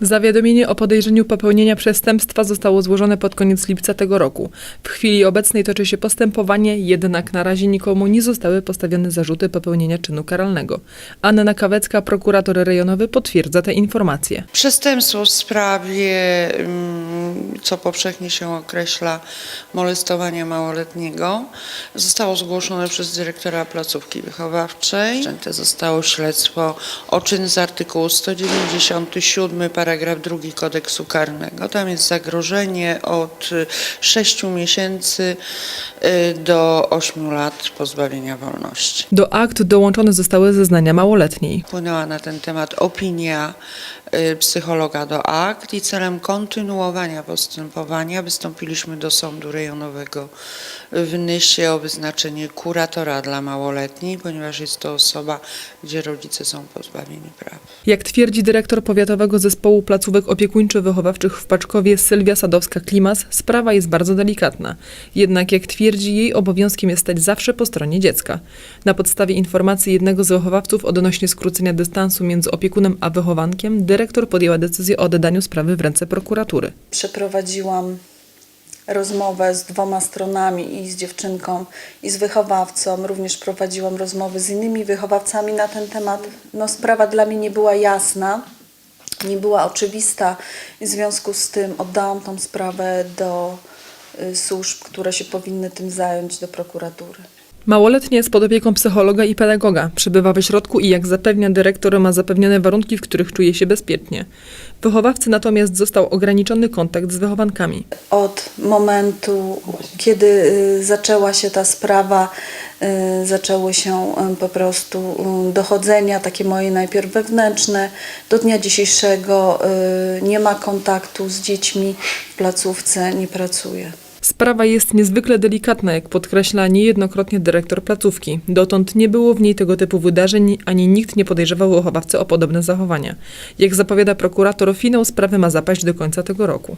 Zawiadomienie o podejrzeniu popełnienia przestępstwa zostało złożone pod koniec lipca tego roku. W chwili obecnej toczy się postępowanie, jednak na razie nikomu nie zostały postawione zarzuty popełnienia czynu karalnego. Anna Kawecka, prokurator rejonowy, potwierdza te informacje. Przestępstwo w sprawie, mm, co powszechnie się określa, molestowania małoletniego zostało zgłoszone przez dyrektora placówki wychowawczej. Wszczęte zostało śledztwo o czyn z artykułu 197 paragraf 2 kodeksu karnego. Tam jest zagrożenie od 6 miesięcy y, do 8 lat pozbawienia wolności. Do akt dołączone zostały zeznania małoletniej. Wpłynęła na ten temat opinia y, psychologa do akt i celem kontynuowania postępowania wystąpiliśmy do Sądu Rejonowego w Nysie o wyznaczenie kuratora dla małoletniej, ponieważ jest to osoba, gdzie rodzice są pozbawieni praw. Jak twierdzi dyrektor powiatowego zespołu placówek opiekuńczo-wychowawczych w Paczkowie Sylwia Sadowska-Klimas, sprawa jest bardzo delikatna. Jednak jak twierdzi, jej obowiązkiem jest stać zawsze po stronie dziecka. Na podstawie informacji jednego z wychowawców odnośnie skrócenia dystansu między opiekunem a wychowankiem, dyrektor podjęła decyzję o oddaniu sprawy w ręce prokuratury. Przeprowadziłam rozmowę z dwoma stronami i z dziewczynką i z wychowawcą. Również prowadziłam rozmowy z innymi wychowawcami na ten temat. No, sprawa dla mnie nie była jasna, nie była oczywista w związku z tym oddałam tą sprawę do y, służb, które się powinny tym zająć, do prokuratury. Małoletnia jest pod opieką psychologa i pedagoga. Przebywa w ośrodku i jak zapewnia dyrektor ma zapewnione warunki, w których czuje się bezpiecznie. Wychowawcy natomiast został ograniczony kontakt z wychowankami. Od momentu, kiedy y, zaczęła się ta sprawa, y, zaczęły się y, po prostu dochodzenia, takie moje najpierw wewnętrzne. Do dnia dzisiejszego nie ma kontaktu z dziećmi w placówce, nie pracuje. Sprawa jest niezwykle delikatna, jak podkreśla niejednokrotnie dyrektor placówki. Dotąd nie było w niej tego typu wydarzeń, ani nikt nie podejrzewał wychowawcy o podobne zachowania. Jak zapowiada prokurator, finał sprawy ma zapaść do końca tego roku.